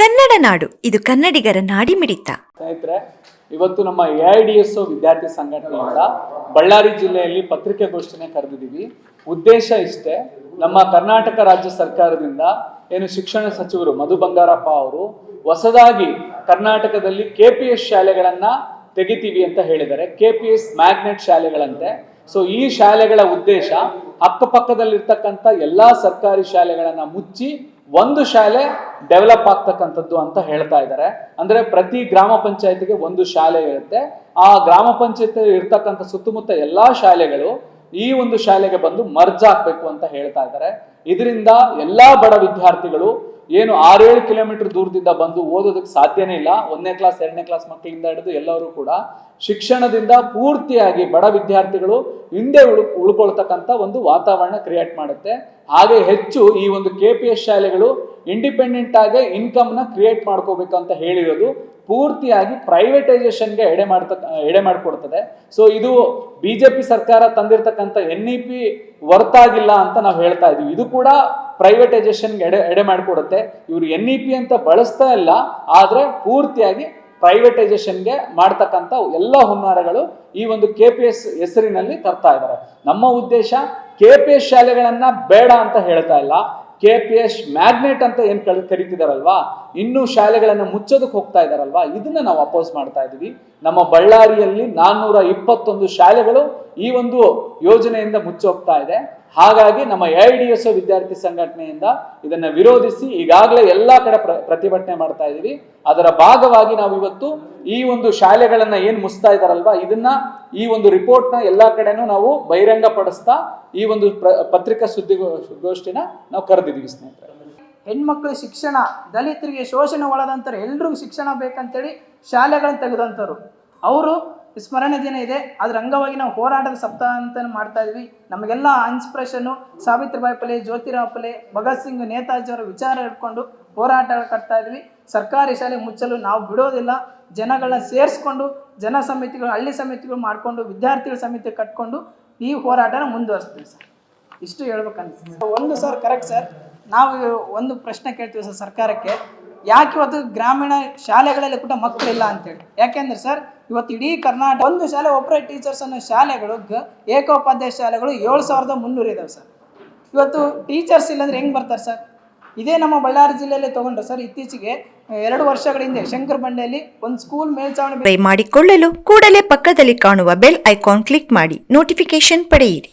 ಕನ್ನಡ ನಾಡು, ಇದು ಕನ್ನಡಿಗರ ನಾಡಿಮಿಡಿತ. ಸ್ನೇಹಿತರೆ, ಇವತ್ತು ನಮ್ಮ ಎ ಐ ಡಿ ಎಸ್ ವಿದ್ಯಾರ್ಥಿ ಸಂಘಟನೆಯಿಂದ ಬಳ್ಳಾರಿ ಜಿಲ್ಲೆಯಲ್ಲಿ ಪತ್ರಿಕೆಗೋಷ್ಠಿನೇ ಕರೆದಿದ್ದೀವಿ. ಉದ್ದೇಶ ಇಷ್ಟೇ, ನಮ್ಮ ಕರ್ನಾಟಕ ರಾಜ್ಯ ಸರ್ಕಾರದಿಂದ ಏನು ಶಿಕ್ಷಣ ಸಚಿವರು ಮಧು ಬಂಗಾರಪ್ಪ ಅವರು ಹೊಸದಾಗಿ ಕರ್ನಾಟಕದಲ್ಲಿ ಕೆ ಪಿ ಎಸ್ ಶಾಲೆಗಳನ್ನ ತೆಗಿತೀವಿ ಅಂತ ಹೇಳಿದ್ದಾರೆ. ಕೆ ಪಿ ಎಸ್ ಮ್ಯಾಗ್ನೆಟ್ ಶಾಲೆಗಳಂತೆ. ಸೊ ಈ ಶಾಲೆಗಳ ಉದ್ದೇಶ ಅಕ್ಕಪಕ್ಕದಲ್ಲಿರ್ತಕ್ಕಂಥ ಎಲ್ಲಾ ಸರ್ಕಾರಿ ಶಾಲೆಗಳನ್ನ ಮುಚ್ಚಿ ಒಂದು ಶಾಲೆ ಡೆವಲಪ್ ಆಗ್ತಕ್ಕಂಥದ್ದು ಅಂತ ಹೇಳ್ತಾ ಇದ್ದಾರೆ ಅಂದ್ರೆ ಪ್ರತಿ ಗ್ರಾಮ ಪಂಚಾಯತಿಗೆ ಒಂದು ಶಾಲೆ ಇರುತ್ತೆ. ಆ ಗ್ರಾಮ ಪಂಚಾಯತ್ ಇರ್ತಕ್ಕಂಥ ಸುತ್ತಮುತ್ತ ಎಲ್ಲಾ ಶಾಲೆಗಳು ಈ ಒಂದು ಶಾಲೆಗೆ ಬಂದು ಮರ್ಜ್ ಆಗ್ಬೇಕು ಅಂತ ಹೇಳ್ತಾ ಇದ್ದಾರೆ ಇದರಿಂದ ಎಲ್ಲಾ ಬಡ ವಿದ್ಯಾರ್ಥಿಗಳು ಏನು ಆರೇಳು ಕಿಲೋಮೀಟರ್ ದೂರದಿಂದ ಬಂದು ಓದೋದಕ್ಕೆ ಸಾಧ್ಯನೇ ಇಲ್ಲ. ಒಂದನೇ ಕ್ಲಾಸ್ ಎರಡನೇ ಕ್ಲಾಸ್ ಮಕ್ಕಳಿಂದ ಹಿಡಿದು ಎಲ್ಲರೂ ಕೂಡ ಶಿಕ್ಷಣದಿಂದ ಪೂರ್ತಿಯಾಗಿ ಬಡ ವಿದ್ಯಾರ್ಥಿಗಳು ಹಿಂದೆ ಉಳ್, ಉಳ್ಕೊಳ್ತಕ್ಕಂಥ ಒಂದು ವಾತಾವರಣ ಕ್ರಿಯೇಟ್ ಮಾಡುತ್ತೆ. ಹಾಗೆ ಹೆಚ್ಚು ಈ ಒಂದು ಕೆ ಪಿ ಎಸ್ ಶಾಲೆಗಳು ಇಂಡಿಪೆಂಡೆಂಟ್ ಆಗಿ ಇನ್ಕಮ್ನ ಕ್ರಿಯೇಟ್ ಮಾಡ್ಕೋಬೇಕು ಅಂತ ಹೇಳಿರೋದು ಪೂರ್ತಿಯಾಗಿ ಪ್ರೈವೇಟೈಸೇಷನ್ಗೆ ಎಡೆ ಮಾಡ್ತ, ಎಡೆ ಮಾಡಿಕೊಡ್ತದೆ. ಸೊ ಇದು ಬಿ ಜೆ ಪಿ ಸರ್ಕಾರ ತಂದಿರತಕ್ಕಂಥ ಎನ್ ಇ ಪಿ ವರ್ತ್ ಆಗಿಲ್ಲ ಅಂತ ನಾವು ಹೇಳ್ತಾ ಇದೀವಿ ಇದು ಕೂಡ ಪ್ರೈವೇಟೈಸೇಷನ್ಗೆ ಎಡೆ ಎಡೆ ಮಾಡಿಕೊಡುತ್ತೆ. ಇವರು ಎನ್ ಇ ಪಿ ಅಂತ ಬಳಸ್ತಾ ಇಲ್ಲ, ಆದರೆ ಪೂರ್ತಿಯಾಗಿ ಪ್ರೈವೇಟೈಸೇಷನ್ಗೆ ಮಾಡ್ತಕ್ಕಂಥ ಎಲ್ಲ ಹುನ್ನಾರಗಳು ಈ ಒಂದು ಕೆ ಪಿ ಎಸ್ ಹೆಸರಿನಲ್ಲಿ ತರ್ತಾ ಇದ್ದಾರೆ. ನಮ್ಮ ಉದ್ದೇಶ ಕೆ ಪಿ ಎಸ್ ಶಾಲೆಗಳನ್ನು ಬೇಡ ಅಂತ ಹೇಳ್ತಾ ಇಲ್ಲ. ಕೆ ಪಿ ಎಸ್ ಮ್ಯಾಗ್ನೆಟ್ ಅಂತ ಏನು ಕಲ್ ಕರಿತಿದಾರಲ್ವಾ? ಇನ್ನೂ ಶಾಲೆಗಳನ್ನು ಮುಚ್ಚೋದಕ್ಕೆ ಹೋಗ್ತಾ ಇದ್ದಾರಲ್ವಾ ಇದನ್ನ ನಾವು ಅಪೋಸ್ ಮಾಡ್ತಾ ಇದ್ದೀವಿ ನಮ್ಮ ಬಳ್ಳಾರಿಯಲ್ಲಿ ನಾನ್ನೂರ ಇಪ್ಪತ್ತೊಂದು ಶಾಲೆಗಳು ಈ ಒಂದು ಯೋಜನೆಯಿಂದ ಮುಚ್ಚೋಗ್ತಾ ಇದೆ. ಹಾಗಾಗಿ ನಮ್ಮ ಎ ಐ ಡಿ ಎಸ್ ವಿದ್ಯಾರ್ಥಿ ಸಂಘಟನೆಯಿಂದ ಇದನ್ನ ವಿರೋಧಿಸಿ ಈಗಾಗಲೇ ಎಲ್ಲಾ ಕಡೆ ಪ್ರ- ಪ್ರತಿಭಟನೆ ಮಾಡ್ತಾ ಇದೀವಿ. ಅದರ ಭಾಗವಾಗಿ ನಾವು ಇವತ್ತು ಈ ಒಂದು ಶಾಲೆಗಳನ್ನ ಏನ್ ಮುಸ್ತಾ ಇದ್ದಾರಲ್ವಾ ಇದನ್ನ ಈ ಒಂದು ರಿಪೋರ್ಟ್ನ ಎಲ್ಲಾ ಕಡೆನೂ ನಾವು ಬಹಿರಂಗ ಪಡಿಸ್ತಾ ಈ ಒಂದು ಪತ್ರಿಕಾ ಸುದ್ದಿಗೋಷ್ಠಿನ ನಾವು ಕರೆದಿದ್ದೀವಿ ಸ್ನೇಹಿತರೆ. ಹೆಣ್ಮಕ್ಳು ಶಿಕ್ಷಣ, ದಲಿತರಿಗೆ ಶೋಷಣೆ ಒಳದಂತಾರೆ ಎಲ್ರಿಗೂ ಶಿಕ್ಷಣ ಬೇಕಂತೇಳಿ ಶಾಲೆಗಳನ್ನು ತೆಗೆದಂಥವ್ರು ಅವರು ಸ್ಮರಣೆ ದಿನ ಇದೆ ಅದರ ಅಂಗವಾಗಿ ನಾವು ಹೋರಾಟದ ಸಪ್ತಾಹ ಅಂತ ಮಾಡ್ತಾ ಇದ್ವಿ. ನಮಗೆಲ್ಲ ಇನ್ಸ್ಪಿರೇಷನ್ನು ಸಾವಿತ್ರಿಬಾಯಿ ಪಲೆ, ಜ್ಯೋತಿರಾವ್ ಪಲೆ, ಭಗತ್ ಸಿಂಗ್, ನೇತಾಜಿ ಅವರ ವಿಚಾರ ಇಟ್ಕೊಂಡು ಹೋರಾಟ ಕಟ್ತಾ ಇದ್ವಿ. ಸರ್ಕಾರಿ ಶಾಲೆ ಮುಚ್ಚಲು ನಾವು ಬಿಡೋದಿಲ್ಲ. ಜನಗಳನ್ನ ಸೇರಿಸ್ಕೊಂಡು, ಜನ ಸಮಿತಿಗಳು, ಹಳ್ಳಿ ಸಮಿತಿಗಳು ಮಾಡಿಕೊಂಡು, ವಿದ್ಯಾರ್ಥಿಗಳ ಸಮಿತಿ ಕಟ್ಕೊಂಡು ಈ ಹೋರಾಟನ ಮುಂದುವರಿಸ್ತೀವಿ ಸರ್. ಇಷ್ಟು ಹೇಳ್ಬೇಕನ್ನಿಸ್ತೀವಿ ಒಂದು ಸರ್ ಕರೆಕ್ಟ್ ಸರ್. ನಾವು ಒಂದು ಪ್ರಶ್ನೆ ಕೇಳ್ತೀವಿ ಸರ್ ಸರ್ಕಾರಕ್ಕೆ. ಯಾಕೆ ಇವತ್ತು ಗ್ರಾಮೀಣ ಶಾಲೆಗಳಲ್ಲಿ ಕೂಡ ಮಕ್ಕಳಿಲ್ಲ ಅಂತೇಳಿ? ಯಾಕೆಂದ್ರೆ ಸರ್, ಇವತ್ತು ಇಡೀ ಕರ್ನಾಟಕ ಒಂದು ಶಾಲೆ ಒಬ್ಬರೇ ಟೀಚರ್ಸ್ ಅನ್ನೋ ಶಾಲೆಗಳು ಏಕೋಪಾಧ್ಯಾಯ ಶಾಲೆಗಳು ಏಳು ಸಾವಿರದ ಮುನ್ನೂರು ಇದಾವೆ ಸರ್. ಇವತ್ತು ಟೀಚರ್ಸ್ ಇಲ್ಲಾಂದ್ರೆ ಹೆಂಗೆ ಬರ್ತಾರೆ ಸರ್? ಇದೇ ನಮ್ಮ ಬಳ್ಳಾರಿ ಜಿಲ್ಲೆಯಲ್ಲೇ ತಗೊಂಡ್ರೆ ಸರ್, ಇತ್ತೀಚೆಗೆ ಎರಡು ವರ್ಷಗಳ ಹಿಂದೆ ಶಂಕರ ಬಂಡೆಯಲ್ಲಿ ಒಂದು ಸ್ಕೂಲ್ ಮೇಲ್ಚಾವಣಿ ಮಾಡಿಕೊಳ್ಳಲು ಕೂಡಲೇ ಪಕ್ಕದಲ್ಲಿ ಕಾಣುವ ಬೆಲ್ ಐಕಾನ್ ಕ್ಲಿಕ್ ಮಾಡಿ ನೋಟಿಫಿಕೇಶನ್ ಪಡೆಯಿರಿ.